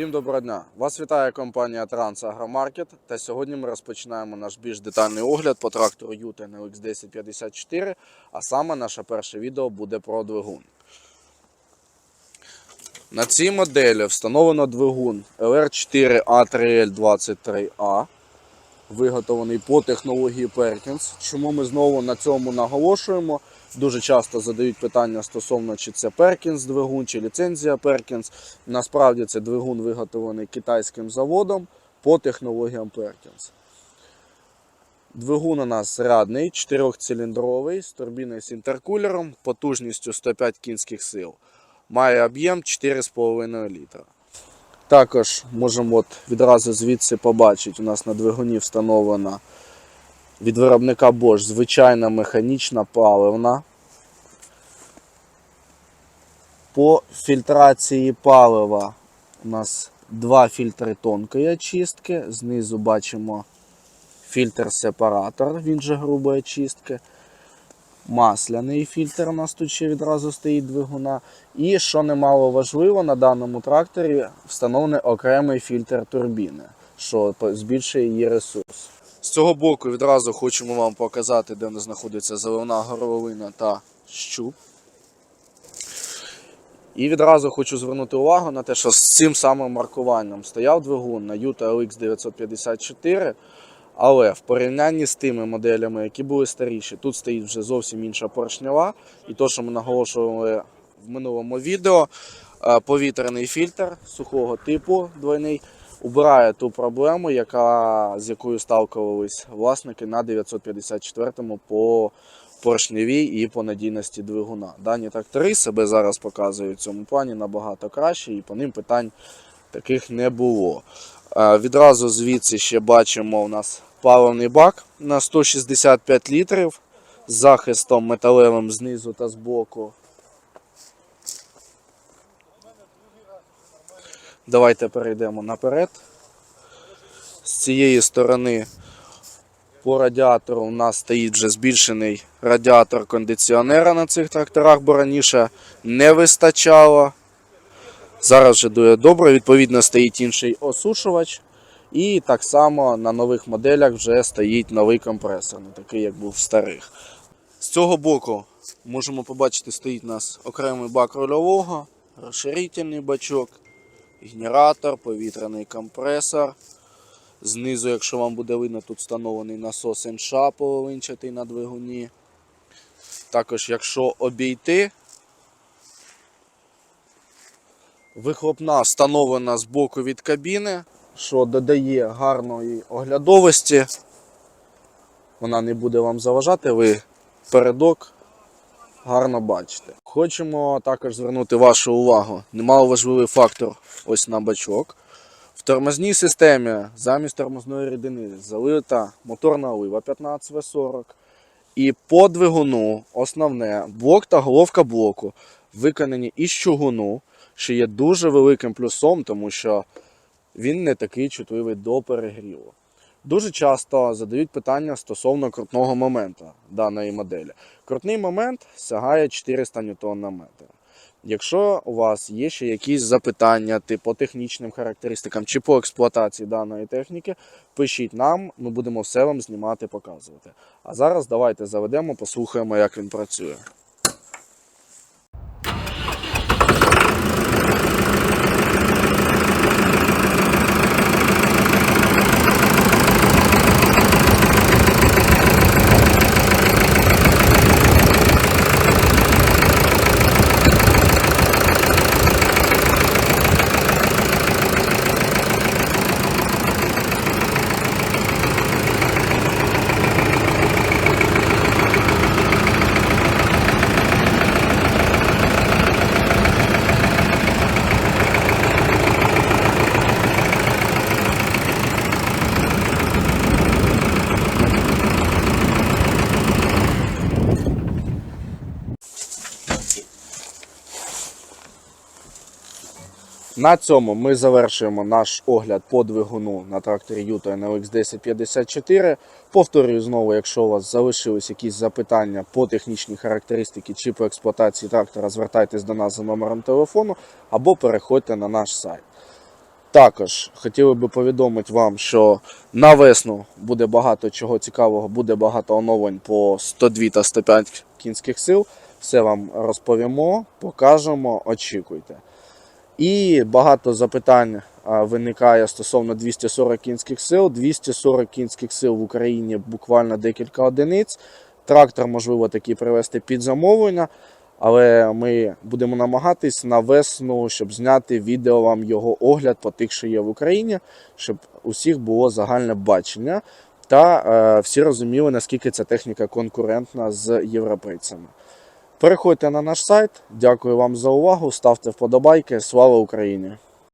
Всім доброго дня! Вас вітає компанія Трансагромаркет. Та сьогодні ми розпочинаємо наш більш детальний огляд по трактору Юта NLX 1054. А саме наше перше відео буде про двигун. На цій моделі встановлено двигун LR4A3L23A, виготовлений по технології Perkins. Чому ми знову на цьому наголошуємо? Дуже часто задають питання стосовно, чи це Perkins двигун, чи ліцензія Perkins. Насправді це двигун виготовлений китайським заводом по технологіям Perkins. Двигун у нас рядний, 4-циліндровий, з турбіною з інтеркулером, потужністю 105 кінських сил. Має об'єм 4,5 літра. Також можемо от відразу звідси побачити, у нас на двигуні встановлена від виробника Bosch звичайна механічна паливна. По фільтрації палива у нас два фільтри тонкої очистки. Знизу бачимо фільтр-сепаратор, він же грубої очистки. Масляний фільтр у нас тут ще відразу стоїть двигуна. І, що немало важливо, на даному тракторі встановлений окремий фільтр турбіни, що збільшує її ресурс. З цього боку відразу хочемо вам показати, де у нас знаходиться заливна горловина та щуп. І відразу хочу звернути увагу на те, що з цим самим маркуванням стояв двигун на Юта LX 954, але в порівнянні з тими моделями, які були старіші, тут стоїть вже зовсім інша поршнева. І то, що ми наголошували в минулому відео, е, повітряний фільтр сухого типу двойний убирає ту проблему, яка, з якою сталкувались власники на 954-му по поршневій і по надійності двигуна. Дані трактори себе зараз показують в цьому плані набагато краще, і по ним питань таких не було. Е, Відразу звідси ще бачимо у нас паливний бак на 165 літрів з захистом металевим знизу та збоку. Давайте перейдемо наперед. З цієї сторони по радіатору у нас стоїть вже збільшений радіатор кондиціонера на цих тракторах, бо раніше не вистачало. Зараз вже дує добре, відповідно стоїть інший осушувач. І так само на нових моделях вже стоїть новий компресор, не такий, як був в старих. З цього боку можемо побачити, стоїть у нас окремий бак рульового, розширительний бачок, генератор, повітряний компресор. Знизу, якщо вам буде видно, тут встановлений насос НШ половинчатий на двигуні. Також, якщо обійти, вихлопна встановлена з боку від кабіни, що додає гарної оглядовості. Вона не буде вам заважати, ви передок гарно бачите. Хочемо також звернути вашу увагу. Немало важливий фактор ось на бачок. В тормозній системі замість тормозної рідини залита моторна олива 15В40. І по двигуну основне блок та головка блоку виконані із чугуну, що є дуже великим плюсом, тому що він не такий чутливий до перегріву. Дуже часто задають питання стосовно крутного моменту даної моделі. Крутний момент сягає 400 Нм. Якщо у вас є ще якісь запитання типу, технічним характеристикам чи по експлуатації даної техніки, пишіть нам, ми будемо все вам знімати, показувати. А зараз давайте заведемо, послухаємо, як він працює. На цьому ми завершуємо наш огляд по двигуну на тракторі Юта NLX 1054. Повторюю знову, якщо у вас залишились якісь запитання по технічній характеристиці чи по експлуатації трактора, звертайтесь до нас за номером телефону або переходьте на наш сайт. Також хотіли би повідомити вам, що на весну буде багато чого цікавого, буде багато оновлень по 102 та 105 кінських сил. Все вам розповімо, покажемо, очікуйте. І багато запитань виникає стосовно 240 кінських сил. 240 кінських сил в Україні буквально декілька одиниць. Трактор можливо такий привезти під замовлення, але ми будемо намагатись на весну, щоб зняти відео вам його огляд по тих, що є в Україні, щоб усіх було загальне бачення та е, всі розуміли, наскільки ця техніка конкурентна з європейцями. Переходьте на наш сайт. Дякую вам за увагу. Ставте вподобайки. Слава Україні!